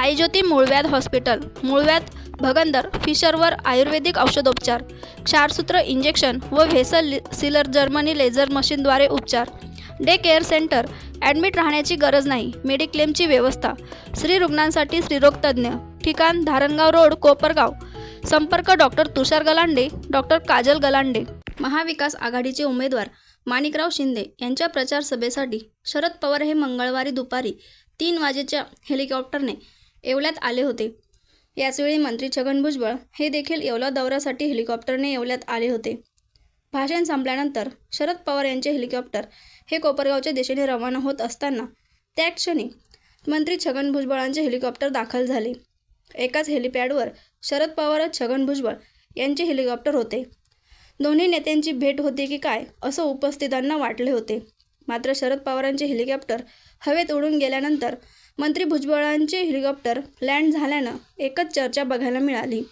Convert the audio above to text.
साईज्योती मूळव्याध हॉस्पिटल मूळव्याध भगंदर फिशरवर आयुर्वेदिक औषधोपचार क्षारसूत्र इंजेक्शन व व्हेसल सिलर जर्मनी लेझर मशीनद्वारे उपचार. डे केअर सेंटर ॲडमिट राहण्याची गरज नाही मेडिक्लेमची व्यवस्था. स्त्री रुग्णांसाठी स्त्रीरोगतज्ज्ञ ठिकाण धारणगाव रोड कोपरगाव. संपर्क डॉक्टर तुषार गलांडे डॉक्टर काजल गलांडे. महाविकास आघाडीचे उमेदवार माणिकराव शिंदे यांच्या प्रचार सभेसाठी शरद पवार हे मंगळवारी दुपारी तीन वाजेच्या हेलिकॉप्टरने येवल्यात आले होते. याचवेळी मंत्री छगन भुजबळ हे देखील येवला दौऱ्यासाठी हेलिकॉप्टरने येवल्यात आले होते. भाषण संपल्यानंतर शरद पवार यांचे हेलिकॉप्टर हे कोपरगावच्या दिशेने रवाना होत असताना त्या क्षणी मंत्री छगन भुजबळांचे हेलिकॉप्टर दाखल झाले. एकाच हेलिपॅडवर शरद पवार छगन भुजबळ यांचे हेलिकॉप्टर होते. दोन्ही नेत्यांची भेट होती की काय असं उपस्थितांना वाटले होते. मात्र शरद पवारांचे हेलिकॉप्टर हवेत उडून गेल्यानंतर मंत्री भुजबळांचे हेलिकॉप्टर लँड झाल्यानं एकच चर्चा बघायला मिळाली.